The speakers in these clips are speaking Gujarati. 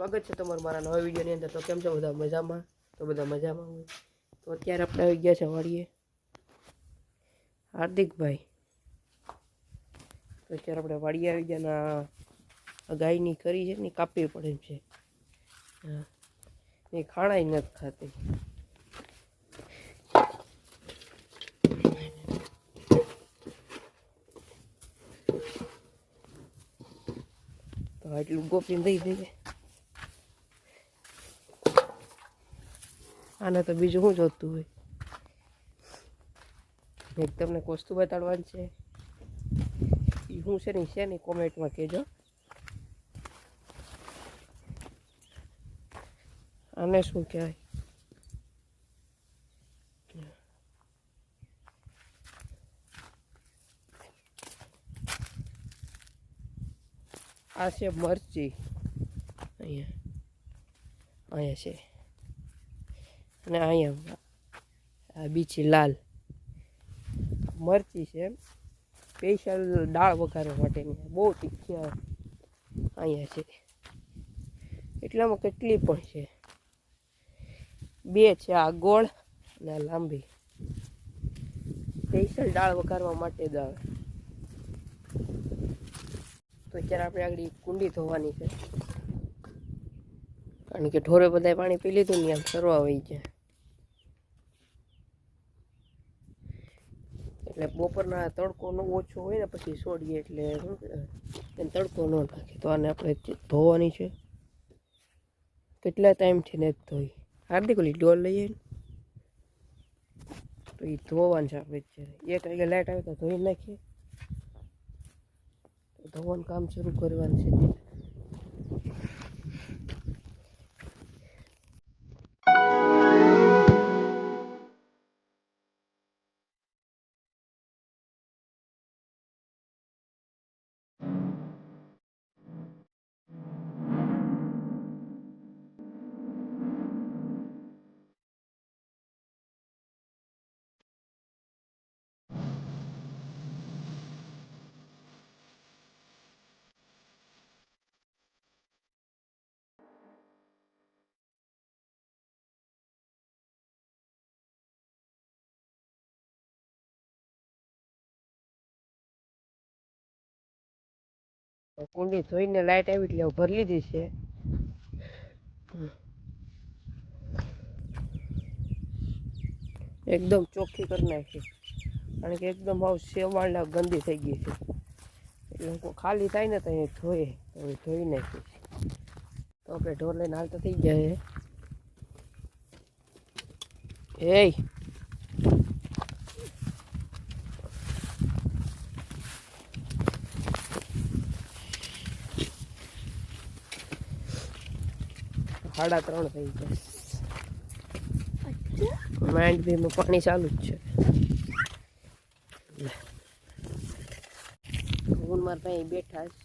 સ્વાગત છે તમારું મારા નવા વિડીયોની અંદર. તો કેમ છો બધા મજામાં? તો બધા મજામાં હોય. તો અત્યારે આપણે આવી ગયા છે વાડીએ. હાર્દિકભાઈ. તો અત્યારે આપણે વાડીએ આવી ગયા ના ગાયની કરી છે ને કાપવી પડે છે. એ ખાણાય નથી ખાતી. તો આટલું ગોપીને દઈ દઈએ આને તો બીજું શું જોતું હોય. એક તમને કોસ્તું બતાડવાનું છે. એ શું છે ને છે ને કોમેન્ટમાં કહેજો. આને શું કહેવાય? આ છે મરચી. અહીંયા. અહીંયા છે. અને અહીંયા આ બીજી લાલ મરચી છે. સ્પેશિયલ દાળ વઘારવા માટેની. બહુ તીખી અહીંયા છે. એટલામાં કેટલી પણ છે. બે છે આ ગોળ અને આ લાંબી. સ્પેશિયલ દાળ વઘારવા માટે દાળ. તો અત્યારે આપણે આગળ કુંડી ધોવાની છે. કારણ કે ઢોરે બધાય પાણી પી લીધું ને આમ સરવા હોય જાય એટલે બપોરના તડકો નો ઓછો હોય ને પછી છોડીએ એટલે શું એને તડકો ન નાખે તો આને આપણે ધોવાની છે. કેટલા ટાઈમથી ને ધોઈ? હાર્દિક ઓલી ડોલ લઈએ તો એ ધોવાનું છે આપણે અત્યારે. એક વાગે લાઇટ આવે તો ધોઈ નાખીએ. ધોવાનું કામ શરૂ કરવાનું છે. કુંડી ધોઈને લાઇટ આવી એટલે ભરી લીધી છે. એકદમ ચોખ્ખી કરી નાખી. કારણ કે એકદમ હાવ શેવાળના ગંદી થઈ ગઈ છે. એટલે ખાલી થાય ને તો એ ધોઈએ હવે ધોઈ નાખી તો આપણે ઢોર લઈને હાલતા થઈ જાય એ સાડા ત્રણ થઈ ગયા. માઇન્ડ બીમાં પાણી ચાલુ જ છે. હું મારા ભાઈ બેઠા છે.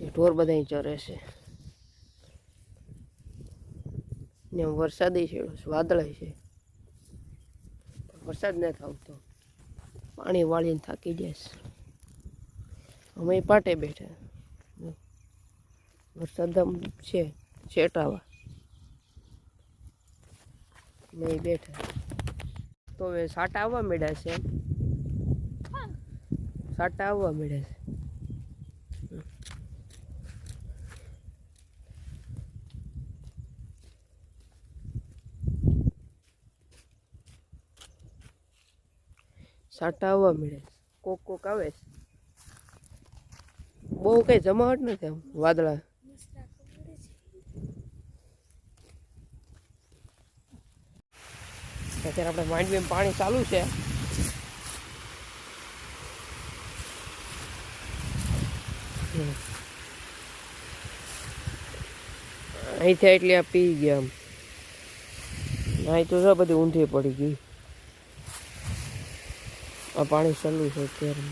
એ ઢોર બધા ચરે છે. ને વરસાદી છે વાદળાય છે. વરસાદ નથી આવતો. પાણી વાળીને થાકી જશે અમે પાટે બેઠા. વરસાદ આમ છે, છેટાવા. નહીં બેઠા. તો હવે સાટા આવવા મળ્યા છે સાટા આવવા મળ્યા છે. સાટા આવવા મળે છે. કોક કોક આવે છે. બહુ કઈ જમાવટ નથી આમ વાદળા. અત્યારે આપણે માંડવીમાં પાણી ચાલુ છે. અહીંથી એટલે આ પી ગયા આમ અહીં તો જો બધી ઊંધી પડી ગઈ. આ પાણી ચાલુ છે અત્યારે.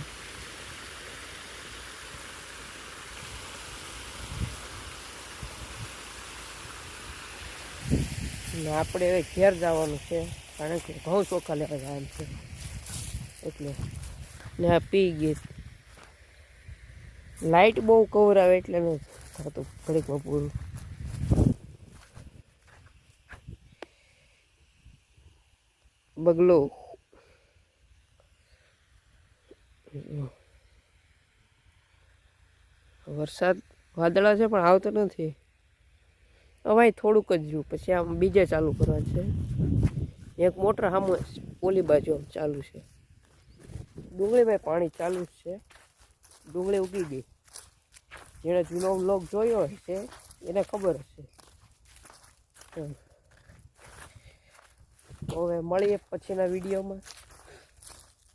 આપણે હવે ઘેર જવાનું છે. કારણ કે ઘઉં ચોખા લેવા જવાનું છે. એટલે ને આ પી ગઈ લાઇટ બહુ કવર આવે એટલે નથી હા તો ઘડીકમાં પૂરું બગલો. વરસાદ વાદળા છે પણ આવતો નથી. હવે થોડુંક જ રહ્યું. પછી આમ બીજે ચાલુ કરવાનું છે. એક મોટર સામે ઓલી બાજુ ચાલુ છે. ડુંગળીમાં પાણી ચાલુ જ છે. ડુંગળી ઉગી ગઈ. જેણે જૂનો વ્લોગ જોયો હશે એને ખબર હશે. હવે મળીએ પછીના વિડીયોમાં.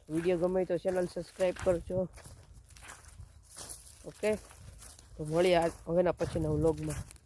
વીડિયો ગમે તો ચેનલ સબસ્ક્રાઈબ કરજો. ઓકે? તો મળીએ હવેના પછીના વ્લોગમાં.